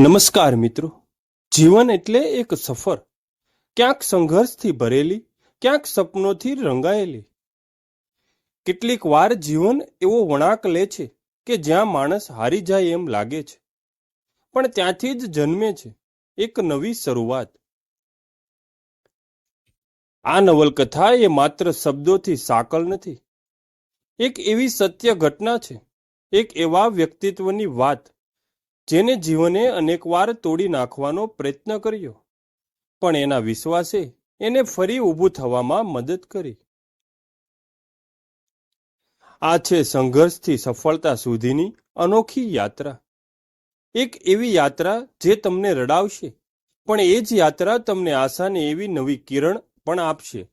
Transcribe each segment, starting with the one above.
નમસ્કાર મિત્રો. જીવન એટલે એક સફર. ક્યાંક સંઘર્ષથી ભરેલી, ક્યાંક સપનોથી રંગાયેલી. કેટલીક વાર જીવન એવો વળાંક લે છે કે જ્યાં માણસ હારી જાય એમ લાગે છે. પણ ત્યાંથી જ જન્મે છે એક નવી શરૂઆત. આ નવલકથા એ માત્ર શબ્દોથી સાકળ નથી. એક એવી સત્ય ઘટના છે, એક એવા વ્યક્તિત્વની વાત જેને જીવને અનેકવાર તોડી નાખવાનો પ્રયત્ન કર્યો. પણ એના વિશ્વાસે એને ફરી ઊભું થવામાં મદદ કરી. આ છે સંઘર્ષથી સફળતા સુધીની અનોખી યાત્રા. એક એવી યાત્રા જે તમને રડાવશે, પણ એ જ યાત્રા તમને આશાને એવી નવી કિરણ પણ આપશે.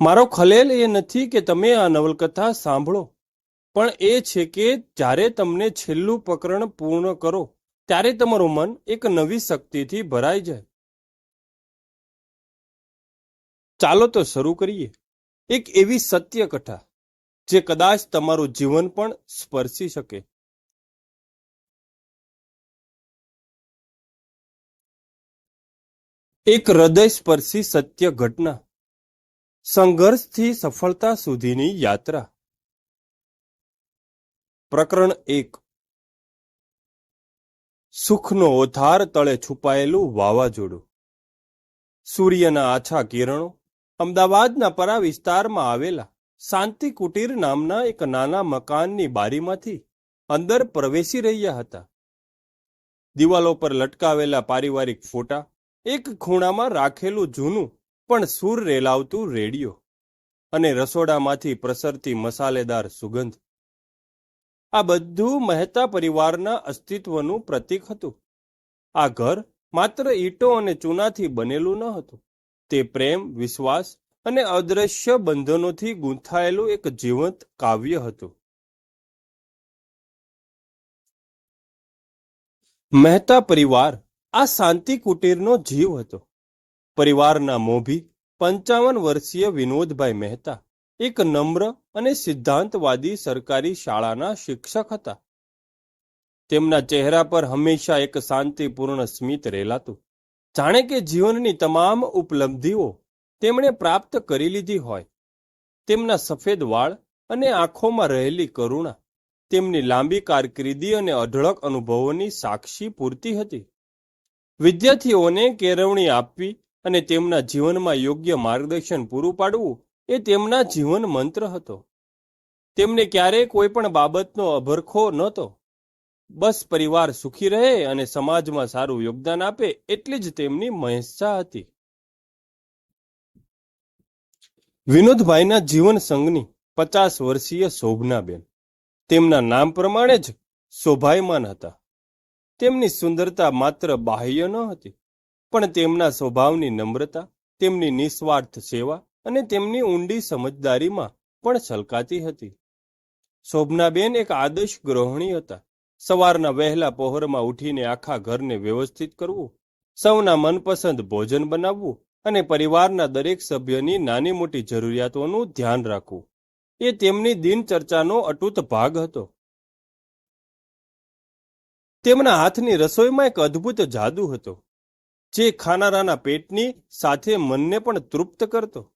મારો ખલેલ એ નથી કે તમે આ નવલકથા સાંભળો. પણ એ છે કે જ્યારે તમને છેલ્લું પ્રકરણ પૂર્ણ કરો, ત્યારે તમારું મન એક નવી શક્તિથી ભરાઈ જાય. ચાલો તો શરૂ કરીએ. એક એવી સત્ય કથા જે કદાચ તમારું જીવન પણ સ્પર્શી શકે. એક હૃદયસ્પર્શી સત્ય ઘટના, સંઘર્ષથી સફળતા સુધીની યાત્રા. પ્રકરણ એક. સુખનો ઓથાર તળે છુપાયેલું વાવાઝોડું. સૂર્યના આછા કિરણો અમદાવાદના પરા વિસ્તારમાં આવેલા શાંતિ કુટીર નામના એક નાના મકાનની બારીમાંથી અંદર પ્રવેશી રહ્યા હતા. દિવાલો પર લટકાવેલા પારિવારિક ફોટા, એક ખૂણામાં રાખેલું જૂનું પણ સૂર રેલાવતું રેડિયો અને રસોડામાંથી પ્રસરતી મસાલેદાર સુગંધ આ બધું મહેતા પરિવારના અસ્તિત્વનું પ્રતીક હતું. આ ઘર માત્ર ઈંટો અને ચૂનાથી બનેલું ન હતું. તે પ્રેમ, વિશ્વાસ અને અદ્રશ્ય બંધનોથી ગૂંથાયેલું એક જીવંત કાવ્ય હતું. મહેતા પરિવાર આ શાંતિ કુટીરનો જીવ હતો. પરિવારના મોભી પંચાવન વર્ષીય વિનોદભાઈ મહેતા એક નમ્ર અને સિદ્ધાંતવાદી સરકારી શાળાના શિક્ષક હતા. તેમના ચહેરા પર હંમેશા એક શાંતિપૂર્ણ સ્મિત રહેલાતું જાણે કે જીવનની તમામ ઉપલબ્ધિઓ તેમણે પ્રાપ્ત કરી લીધી હોય. તેમના સફેદ વાળ અને આંખોમાં રહેલી કરુણા, તેમની લાંબી કારકિર્દી અને અઢળક અનુભવોની સાક્ષી પૂરતી હતી. વિદ્યાર્થીઓને કેળવણી આપવી અને તેમના જીવનમાં યોગ્ય માર્ગદર્શન પૂરું પાડવું એ તેમના જીવન મંત્ર હતો. તેમને ક્યારેય કોઈ પણ બાબતનો અભરખો નહોતો. બસ પરિવાર સુખી રહે અને સમાજમાં સારું યોગદાન આપે એટલી જ તેમની મહેચ્છા હતી. વિનોદભાઈના જીવન સંઘની પચાસ વર્ષીય શોભનાબેન. તેમના નામ પ્રમાણે જ શોભાયમાન હતા. તેમની સુંદરતા માત્ર બાહ્ય ન હતી, પણ તેમના સ્વભાવની નમ્રતા, તેમની નિસ્વાર્થ સેવા અને તેમની ઊંડી સમજદારીમાં પણ છલકાતી હતી. શોભનાબેન એક આદર્શ ગૃહિણી હતા. સવારના વહેલા પહોરમાં ઉઠીને આખા ઘરને વ્યવસ્થિત કરવું, સૌના મનપસંદ ભોજન બનાવવું અને પરિવારના દરેક સભ્યની નાની મોટી જરૂરિયાતોનું ધ્યાન રાખવું. એ તેમની દિનચર્ચાનો અટૂટ ભાગ હતો. તેમના હાથની રસોઈમાં એક અદ્ભુત જાદુ હતો, જે ખાનારાના પેટની સાથે મનને પણ તૃપ્ત કરતો.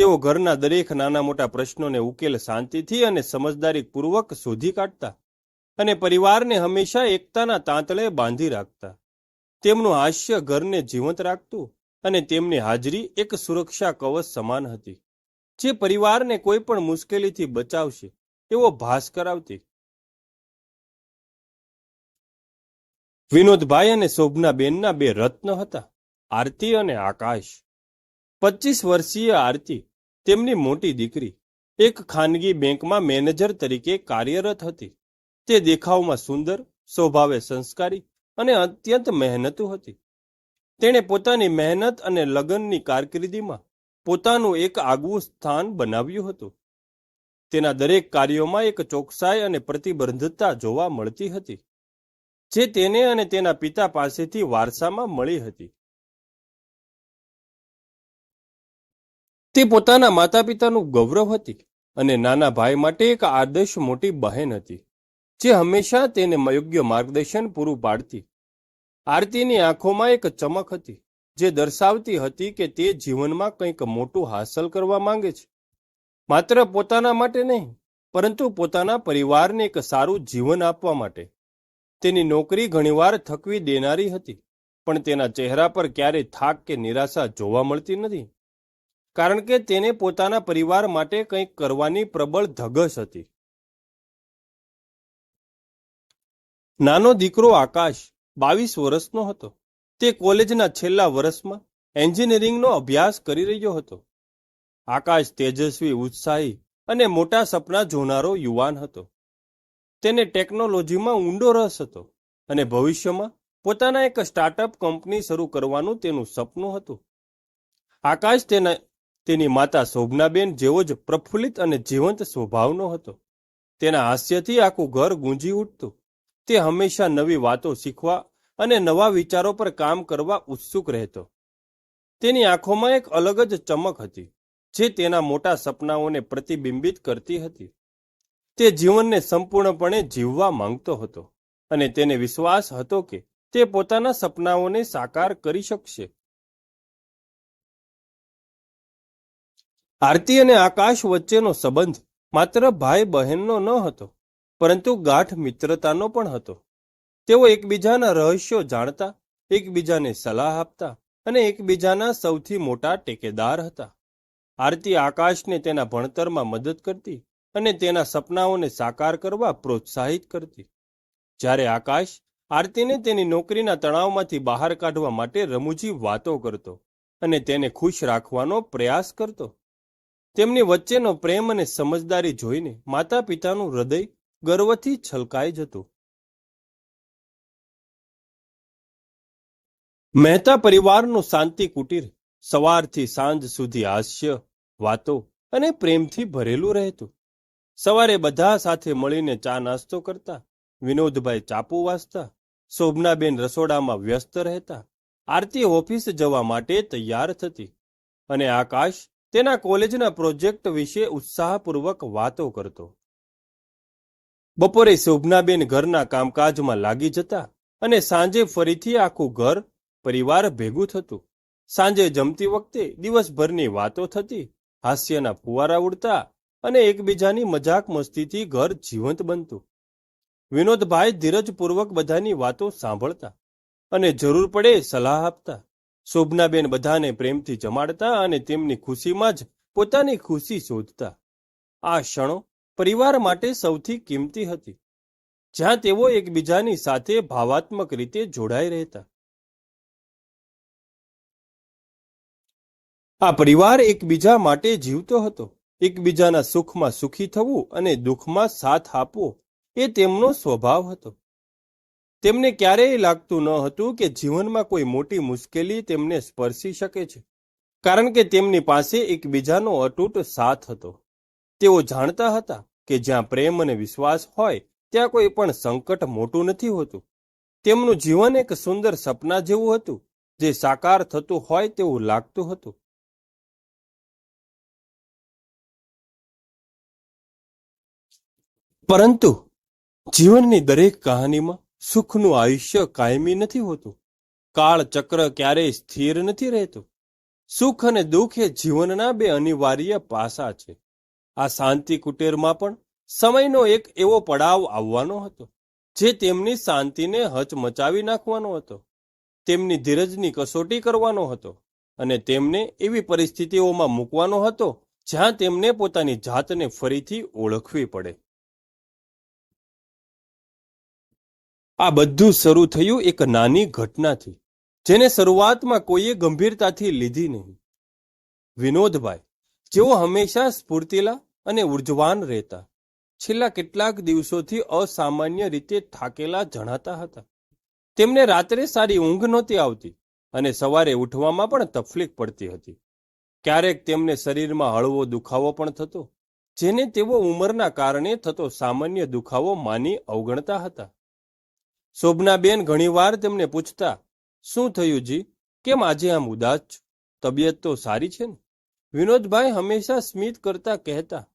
તેઓ ઘરના દરેક નાના મોટા પ્રશ્નોને ઉકેલ શાંતિથી અને સમજદારીપૂર્વક શોધી કાઢતા અને પરિવારને હંમેશા એકતાના તાંતળે બાંધી રાખતા. તેમનું હાસ્ય ઘરને જીવંત રાખતું અને તેમની હાજરી એક સુરક્ષા કવચ સમાન હતી. જે પરિવારને કોઈ પણ મુશ્કેલીથી બચાવશે એવો ભાસ કરાવતી. વિનોદભાઈ અને શોભનાબેનના બે રત્ન હતા, આરતી અને આકાશ. પચીસ વર્ષીય આરતી તેમની મોટી દીકરી એક ખાનગી બેંકમાં મેનેજર તરીકે કાર્યરત હતી. તે દેખાવમાં સુંદર, સ્વભાવે સંસ્કારી અને અત્યંત મહેનતુ હતી. તેણે પોતાની મહેનત અને લગ્નની કારકિર્દીમાં પોતાનું એક આગવું સ્થાન બનાવ્યું હતું. તેના દરેક કાર્યોમાં એક ચોકસાઈ અને પ્રતિબદ્ધતા જોવા મળતી હતી, જે તેને અને તેના પિતા પાસેથી વારસામાં મળી હતી. તે પોતાના માતા પિતાનું ગૌરવ હતી અને નાના ભાઈ માટે એક આદર્શ મોટી બહેન હતી, જે હંમેશા તેને યોગ્ય માર્ગદર્શન પૂરું પાડતી. આરતીની આંખોમાં એક ચમક હતી, જે દર્શાવતી હતી કે તે જીવનમાં કંઈક મોટું હાંસલ કરવા માંગે છે. માત્ર પોતાના માટે નહીં, પરંતુ પોતાના પરિવારને એક સારું જીવન આપવા માટે. તેની નોકરી ઘણીવાર થકવી દેનારી હતી, પણ તેના ચહેરા પર ક્યારેય થાક કે નિરાશા જોવા મળતી નથી. કારણ કે તેને પોતાના પરિવાર માટે કંઈક કરવાની પ્રબળ ધગશ હતી. નાનો દીકરો આકાશ બાવીસ વર્ષનો હતો. તે કોલેજના છેલ્લા વર્ષમાં એન્જિનિયરિંગનો અભ્યાસ કરી રહ્યો હતો. આકાશ તેજસ્વી, ઉત્સાહી અને મોટા સપના જોનારો યુવાન હતો. તેને ટેકનોલોજીમાં ઊંડો રસ હતો અને ભવિષ્યમાં પોતાના એક સ્ટાર્ટઅપ કંપની શરૂ કરવાનું તેનું સપનું હતું. આકાશ તેના તેની માતા શોભનાબેન જેવો જ પ્રફુલ્લિત અને જીવંત સ્વભાવનો હતો. તેના હાસ્યથી આખું ઘર ગુંજી ઉઠતું. તે હંમેશા નવી વાતો શીખવા અને નવા વિચારો પર કામ કરવા ઉત્સુક રહેતો. તેની આંખોમાં એક અલગ જ ચમક હતી, જે તેના મોટા સપનાઓને પ્રતિબિંબિત કરતી હતી. તે જીવનને સંપૂર્ણપણે જીવવા માંગતો હતો અને તેને વિશ્વાસ હતો કે તે પોતાના સપનાઓને સાકાર કરી શકશે. આરતી અને આકાશ વચ્ચેનો સંબંધ માત્ર ભાઈ બહેનનો ન હતો, પરંતુ ગાઢ મિત્રતાનો પણ હતો. તેઓ એકબીજાના રહસ્યો જાણતા, એકબીજાને સલાહ આપતા અને એકબીજાના સૌથી મોટા ટેકેદાર હતા. આરતી આકાશને તેના ભણતરમાં મદદ કરતી અને તેના સપનાઓને સાકાર કરવા પ્રોત્સાહિત કરતી. જ્યારે આકાશ આરતીને તેની નોકરીના તણાવમાંથી બહાર કાઢવા માટે રમૂજી વાતો કરતો અને તેને ખુશ રાખવાનો પ્રયાસ કરતો તેમની વચ્ચેનો પ્રેમ અને સમજદારી જોઈને માતા પિતાનું હૃદય ગર્વથી છલકાઈ જતું. મહેતા પરિવારનું શાંતિ કુટીર સવારથી સાંજ સુધી હાસ્ય, વાતો અને પ્રેમથી ભરેલું રહેતું. સવારે બધા સાથે મળીને ચા નાસ્તો કરતા, વિનોદભાઈ ચાપુ વાંચતા શોભનાબેન રસોડામાં વ્યસ્ત રહેતા, આરતી ઓફિસ જવા માટે તૈયાર થતી અને આકાશ તેના કોલેજના પ્રોજેક્ટ વિશે ઉત્સાહપૂર્વક વાતો કરતો. બપોરે શોભનાબેન ઘરના કામકાજમાં લાગી જતા અને સાંજે ફરીથી આખું ઘર, પરિવાર ભેગું થતું. સાંજે જમતી વખતે દિવસભરની વાતો થતી, હાસ્યના ફુવારા ઉડતા અને એકબીજાની મજાક મસ્તીથી ઘર જીવંત બનતું. વિનોદભાઈ ધીરજપૂર્વક બધાની વાતો સાંભળતા અને જરૂર પડે સલાહ આપતા. શોભનાબેન બધાને પ્રેમથી જમાડતા અને તેમની ખુશીમાં જ પોતાની ખુશી શોધતા. આ ક્ષણો પરિવાર માટે સૌથી કિંમતી હતી, જ્યાં તેઓ એકબીજાની સાથે ભાવાત્મક રીતે જોડાઈ રહેતા. આ પરિવાર એકબીજા માટે જીવતો હતો. એકબીજાના સુખમાં સુખી થવું અને દુઃખમાં સાથ આપવો એ તેમનો સ્વભાવ હતો. તેમને ક્યારેય લાગતું ન હતું કે જીવનમાં કોઈ મોટી મુશ્કેલી તેમને સ્પર્શી શકે છે. કારણ કે તેમની પાસે એકબીજાનો અતૂટ સાથ હતો. તેઓ જાણતા હતા કે જ્યાં પ્રેમ અને વિશ્વાસ હોય, ત્યાં કોઈ પણ સંકટ મોટું નથી હોતું. તેમનું જીવન એક સુંદર સપના જેવું હતું, જે સાકાર થતું હોય તેવું લાગતું હતું. પરંતુ જીવનની દરેક કહાનીમાં સુખનું આયુષ્ય કાયમી નથી હોતું. કાળ ચક્ર ક્યારેય સ્થિર નથી રહેતું. સુખ અને દુઃખ એ જીવનના બે અનિવાર્ય પાસા છે. આ શાંતિ કુટેરમાં પણ સમયનો એક એવો પડાવ આવવાનો હતો, જે તેમની શાંતિને હચમચાવી નાખવાનો હતો. તેમની ધીરજની કસોટી કરવાનો હતો અને તેમને એવી પરિસ્થિતિઓમાં મૂકવાનો હતો, જ્યાં તેમને પોતાની જાતને ફરીથી ઓળખવી પડે. આ બધું શરૂ થયું એક નાની ઘટનાથી, જેને શરૂઆતમાં કોઈએ ગંભીરતાથી લીધી નહીં. વિનોદભાઈ, જેઓ હંમેશા સ્ફૂર્તિલા અને ઉર્જવાન રહેતા, છેલ્લા કેટલાક દિવસોથી અસામાન્ય રીતે થાકેલા જણાતા હતા. તેમને રાત્રે સારી ઊંઘ નહોતી આવતી અને સવારે ઉઠવામાં પણ તકલીફ પડતી હતી. ક્યારેક તેમને શરીરમાં હળવો દુખાવો પણ થતો, જેને તેઓ ઉંમરના કારણે થતો સામાન્ય દુખાવો માની અવગણતા હતા. શોભનાબેન ઘણીવાર તેમને પૂછતા, શું થયું જી? કેમ આજે આમ ઉદાસ છો? તબિયત તો સારી છે ને? વિનોદભાઈ હંમેશા સ્મિત કરતા કહેતા,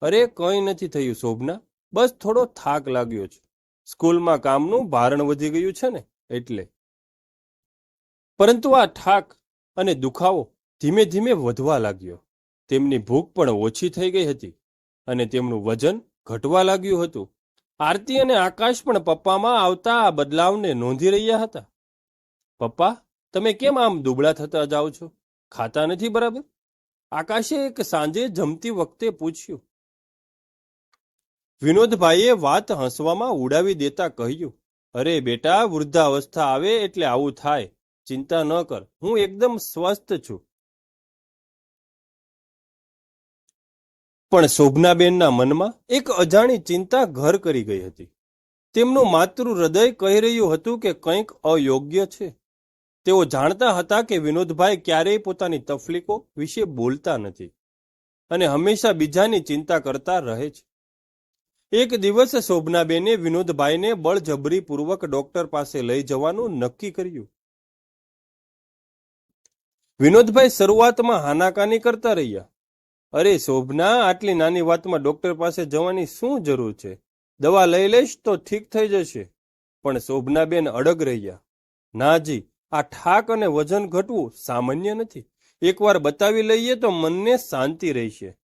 અરે, કંઈ નથી થયું શોભના. બસ થોડો થાક લાગ્યો છે. સ્કૂલમાં કામનું ભારણ વધી ગયું છે ને, એટલે. પરંતુ આ થાક અને દુખાવો ધીમે ધીમે વધવા લાગ્યો. તેમની ભૂખ પણ ઓછી થઈ ગઈ હતી અને તેમનું વજન ઘટવા લાગ્યું હતું. આરતી અને આકાશ પણ પપ્પામાં આવતા આ બદલાવને નોંધી રહ્યા હતા. પપ્પા, તમે કેમ આમ દુબળા થતા જાઓ છો? ખાતા નથી બરાબર? આકાશે એક સાંજે જમતી વખતે પૂછ્યું. વિનોદભાઈએ વાત હસવામાં ઉડાવી દેતા કહ્યું, અરે બેટા, વૃદ્ધાવસ્થા આવે એટલે આવું થાય. ચિંતા ન કર. હું એકદમ સ્વસ્થ છું. પણ શોભનાબેનના મનમાં એક અજાણી ચિંતા ઘર કરી ગઈ હતી. તેમનું માતૃ હૃદય કહી રહ્યું હતું કે કંઈક અયોગ્ય છે. તેઓ જાણતા હતા કે વિનોદભાઈ ક્યારેય પોતાની તકલીફો વિશે બોલતા નથી અને હંમેશા બીજાની ચિંતા કરતા રહે છે. એક દિવસ શોભનાબેને વિનોદભાઈને બળજબરીપૂર્વક ડોક્ટર પાસે લઈ જવાનું નક્કી કર્યું. વિનોદભાઈ શરૂઆતમાં હાનાકાની કરતા રહ્યા. અરે શોભના, આટલી નાની વાતમાં ડોક્ટર પાસે જવાની શું જરૂર છે? દવા લઈ લઈશ તો ઠીક થઈ જશે. પણ શોભનાબેન અડગ રહ્યા. નાજી આ ઠાક અને વજન ઘટવું સામાન્ય નથી. એકવાર બતાવી લઈએ તો મનને શાંતિ રહેશે.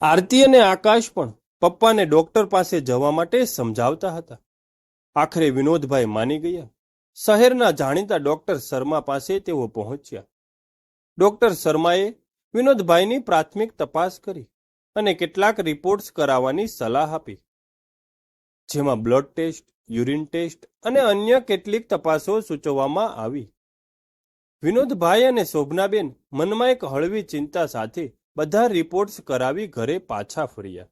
આરતી અને આકાશ પણ પપ્પાને ડોક્ટર પાસે જવા માટે સમજાવતા હતા. આખરે વિનોદભાઈ માની ગયા. શહેરના જાણીતા ડોક્ટર શર્મા પાસે તેઓ પહોંચ્યા. ડોક્ટર શર્માએ વિનોદભાઈની પ્રાથમિક તપાસ કરી અને કેટલાક રિપોર્ટ્સ કરાવવાની સલાહ આપી. જેમાં બ્લડ ટેસ્ટ, યુરિન ટેસ્ટ અને અન્ય કેટલીક તપાસો સૂચવવામાં આવી. વિનોદભાઈ અને શોભનાબેન મનમાં એક હળવી ચિંતા સાથે બધા રિપોર્ટ્સ કરાવી ઘરે પાછા ફર્યા.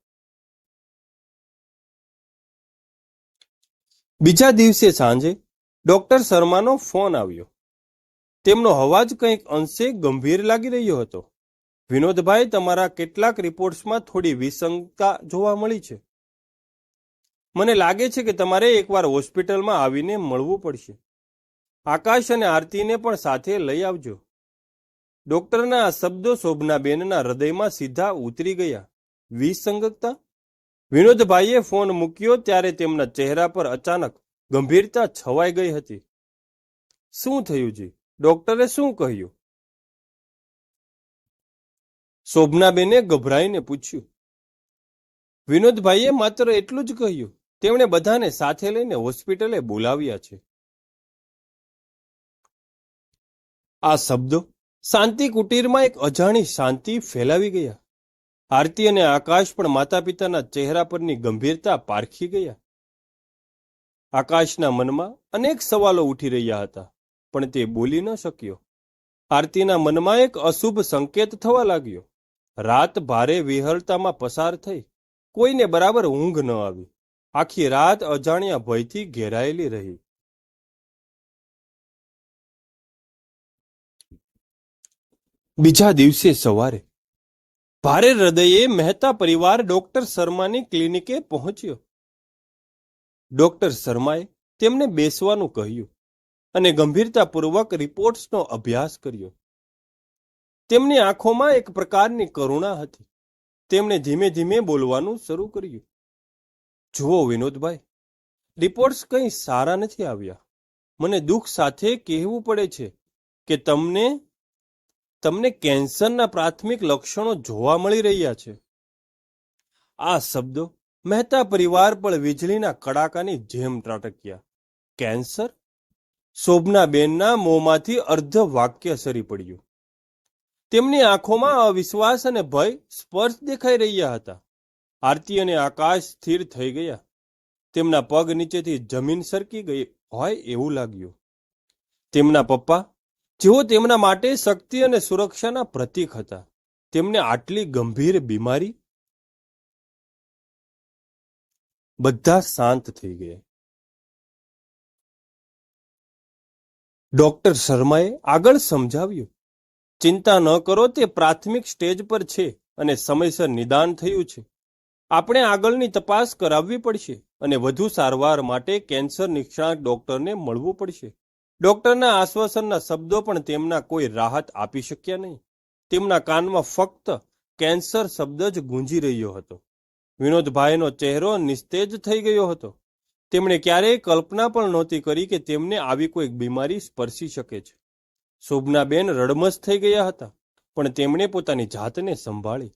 બીજા દિવસે સાંજે ડોક્ટર શર્માનો ફોન આવ્યો. તેમનો અવાજ કંઈક અંશે ગંભીર લાગી રહ્યો હતો. વિનોદભાઈ, તમારા કેટલાક રિપોર્ટ્સમાં થોડી વિસંગતા જોવા મળી છે. મને લાગે છે કે તમારે એકવાર હોસ્પિટલમાં આવીને મળવું પડશે. આકાશ અને આરતીને પણ સાથે લઈ આવજો. ડોક્ટરના આ શબ્દો શોભનાબેનના હૃદયમાં સીધા ઉતરી ગયા. વિસંગતતા વિનોદભાઈએ ફોન મૂક્યો ત્યારે તેમના ચહેરા પર અચાનક ગંભીરતા છવાઈ ગઈ હતી. શું થયું જી? ડોક્ટરે શું કહ્યું? શોભનાબેને ગભરાઈને પૂછ્યું. વિનોદભાઈએ માત્ર એટલું જ કહ્યું. તેમણે બધાને સાથે લઈને હોસ્પિટલે બોલાવ્યા છે. આ શબ્દો શાંતિ કુટીરમાં એક અજાણી શાંતિ ફેલાવી ગયા. આરતી અને આકાશ પણ માતા પિતાના ચહેરા પરની ગંભીરતા પારખી ગયા. આકાશના મનમાં અનેક સવાલો ઉઠી રહ્યા હતા, પણ તે બોલી ન શક્યો. આરતીના મનમાં એક અશુભ સંકેત થવા લાગ્યો. રાત ભારે વિહળતામાં પસાર થઈ, કોઈને બરાબર ઊંઘ ન આવી. આખી રાત અજાણ્યા ભયથી ઘેરાયેલી રહી. બીજા દિવસે સવારે, ભારે હૃદયે મહેતા પરિવાર ડોક્ટર શર્માની ક્લિનિકે પહોંચ્યો. ડોક્ટર શર્માએ તેમને બેસવાનું કહ્યું અને ગંભીરતાપૂર્વક રિપોર્ટ્સનો અભ્યાસ કર્યો. તેમની આંખોમાં એક પ્રકારની કરુણા હતી. તેમણે ધીમે ધીમે બોલવાનું શરૂ કર્યું. જુઓ વિનોદભાઈ, રિપોર્ટ્સ કંઈ સારા નથી આવ્યા. મને દુઃખ સાથે કહેવું પડે છે કે તમને તમને કેન્સરના પ્રાથમિક લક્ષણો જોવા મળી રહ્યા છે. આ શબ્દો મહેતા પરિવાર પર વીજળીના કડાકાની જેમ ત્રાટક્યા. કેન્સર? શોભનાબેનના મોંમાંથી અર્ધ વાક્ય સરી પડ્યું. તેમની આંખોમાં અવિશ્વાસ અને ભય સ્પર્શ દેખાઈ રહ્યા હતા. આરતી અને આકાશ સ્થિર થઈ ગયા. તેમના પગ નીચેથી જમીન સરકી ગઈ હોય એવું લાગ્યું. તેમના પપ્પા, જેઓ તેમના માટે શક્તિ અને સુરક્ષાના પ્રતીક હતા, તેમને આટલી ગંભીર બીમારી બધા શાંત થઈ ગયા. ડોક્ટર શર્માએ આગળ સમજાવ્યું, ચિંતા ન કરો, તે પ્રાથમિક સ્ટેજ પર છે અને સમયસર નિદાન થયું છે. આપણે આગળની તપાસ કરાવવી પડશે અને વધુ સારવાર માટે કેન્સર નિષ્ણાત ડોક્ટરને મળવું પડશે. ડોક્ટરના આશ્વાસનના શબ્દો પણ તેમના કોઈ રાહત આપી શક્યા નહીં. તેમના કાનમાં ફક્ત કેન્સર શબ્દ જ ગુંજી રહ્યો હતો. વિનોદભાઈનો ચહેરો નિસ્તેજ થઈ ગયો હતો. તેમણે ક્યારેય કલ્પના પણ નહોતી કરી કે તેમને આવી કોઈક બીમારી સ્પર્શી શકે છે. શોભનાબેન રડમસ થઈ ગયા હતા, પણ તેમણે પોતાની જાતને સંભાળી.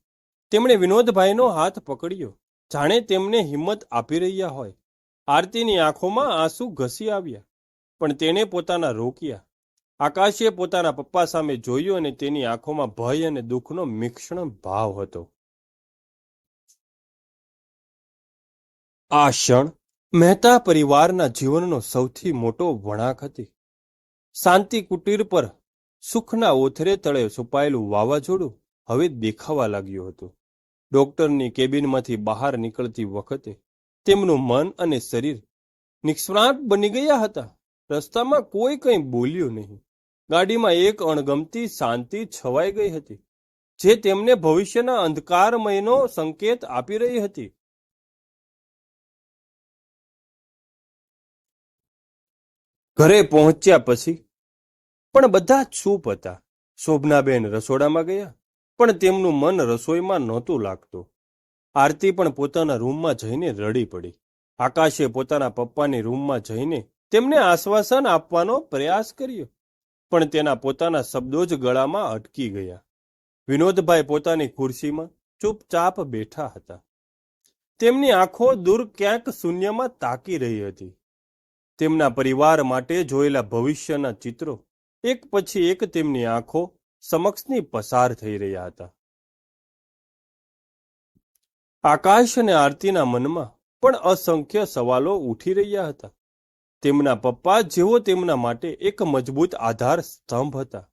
તેમણે વિનોદભાઈનો હાથ પકડ્યો. જાણે તેમને હિંમત આપી રહ્યા હોય. આરતીની આંખોમાં આંસુ ઘસી આવ્યા, પણ તેણે પોતાના રોક્યા. આકાશે પોતાના પપ્પા સામે જોયું અને તેની આંખોમાં ભય અને દુઃખનો મિશ્રણ ભાવ હતો. આ ક્ષણ મહેતા પરિવારના જીવનનો સૌથી મોટો વળાંક હતી. શાંતિ કુટીર પર સુખના ઓથરે તળે છુપાયેલું વાવાઝોડું હવે દેખાવા લાગ્યું હતું. ડોક્ટરની કેબિનમાંથી બહાર નીકળતી વખતે તેમનું મન અને શરીર નિષ્ણાંત બની ગયા હતા. રસ્તામાં કોઈ કંઈ બોલ્યું નહીં. ગાડીમાં એક અણગમતી શાંતિ છવાઈ ગઈ હતી, જે તેમને ભવિષ્યના અંધકારમયનો સંકેત આપી રહી હતી. ઘરે પહોંચ્યા પછી પણ બધા ચૂપ હતા. શોભનાબેન રસોડામાં ગયા, પણ તેમનું મન રસોઈમાં નહોતું લાગતું. આરતી પણ પોતાના રૂમમાં જઈને રડી પડી. આકાશે પોતાના પપ્પાની રૂમમાં જઈને તેમને આશ્વાસન આપવાનો પ્રયાસ કર્યો, પણ તેના પોતાના શબ્દો જ ગળામાં અટકી ગયા. વિનોદભાઈ પોતાની ખુરશીમાં ચૂપચાપ બેઠા હતા. તેમની આંખો દૂર ક્યાંક શૂન્યમાં તાકી રહી હતી. તેમના પરિવાર માટે જોયેલા ભવિષ્યના ચિત્રો, એક પછી એક તેમની આંખો સમક્ષની પસાર થઈ રહ્યા હતા. આકાશ અને આરતીના મનમાં પણ અસંખ્ય સવાલો ઉઠી રહ્યા હતા. તેમના પપ્પા જેઓ તેમના માટે એક મજબૂત આધાર સ્તંભ હતા.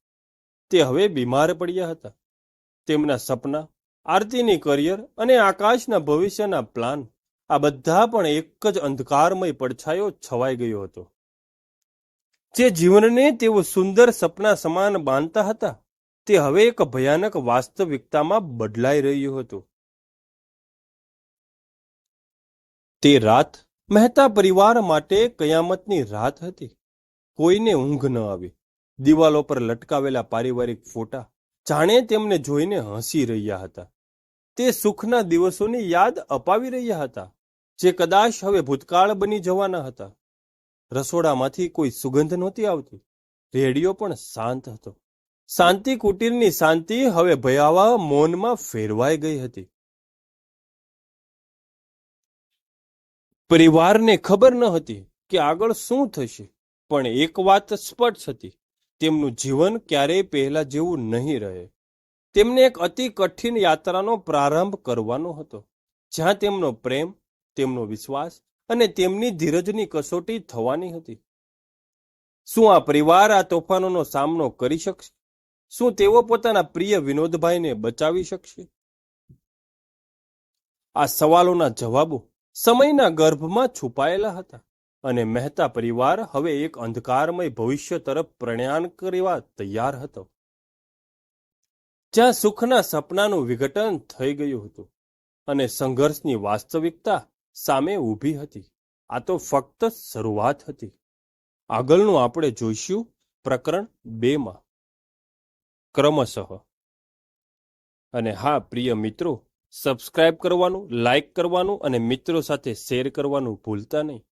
તે હવે બીમાર પડ્યા હતા. તેમના સપના, આરતીની કરિયર અને આકાશના ભવિષ્યના પ્લાન આ બધા પણ એક જ અંધકારમય પડછાયો છવાઈ ગયો હતો. જે જીવનને તેઓ સુંદર સપના સમાન બાંધતા હતા, તે હવે એક ભયાનક વાસ્તવિકતામાં બદલાઈ રહ્યું હતું. તે રાત મહેતા પરિવાર માટે કયામતની રાત હતી. કોઈને ઊંઘ ન આવી. દિવાલો પર લટકાવેલા પારિવારિક ફોટા જાણે તેમને જોઈને હસી રહ્યા હતા. તે સુખના દિવસોની યાદ અપાવી રહ્યા હતા, જે કદાચ હવે ભૂતકાળ બની જવાના હતા. રસોડામાંથી કોઈ સુગંધ નહોતી આવતી. રેડિયો પણ શાંત હતો. શાંતિ કુટીરની શાંતિ હવે ભયાવા મૌનમાં ફેરવાઈ ગઈ હતી. પરિવારને ખબર ન હતી કે આગળ શું થશે, પણ એક વાત સ્પષ્ટ હતી. તેમનું જીવન ક્યારેય પહેલા જેવું નહીં રહે. તેમને એક અતિ કઠિન યાત્રાનો પ્રારંભ કરવાનો હતો, જ્યાં તેમનો પ્રેમ, તેમનો વિશ્વાસ અને તેમની ધીરજની કસોટી થવાની હતી. શું આ પરિવાર આ તોફાનોનો સામનો કરી શકશે? શું તેઓ પોતાના પ્રિય વિનોદભાઈને બચાવી શકશે? આ સવાલોના જવાબો સમયના ગર્ભમાં છુપાયેલા હતા અને મહેતા પરિવાર હવે એક અંધકારમય ભવિષ્ય તરફ પ્રયાણ કરવા તૈયાર હતો. જ્યાં સુખના સપનાનું વિઘટન થઈ ગયું હતું અને સંઘર્ષની વાસ્તવિકતા સામે ઊભી હતી. આ તો ફક્ત શરૂઆત હતી. આગળનું આપણે જોઈશું પ્રકરણ બેમાં. ક્રમશઃ. અને હા, પ્રિય મિત્રો, સબસ્ક્રાઇબ કરવાનું, લાઇક કરવાનું અને મિત્રો સાથે શેર કરવાનું ભૂલતા નહીં.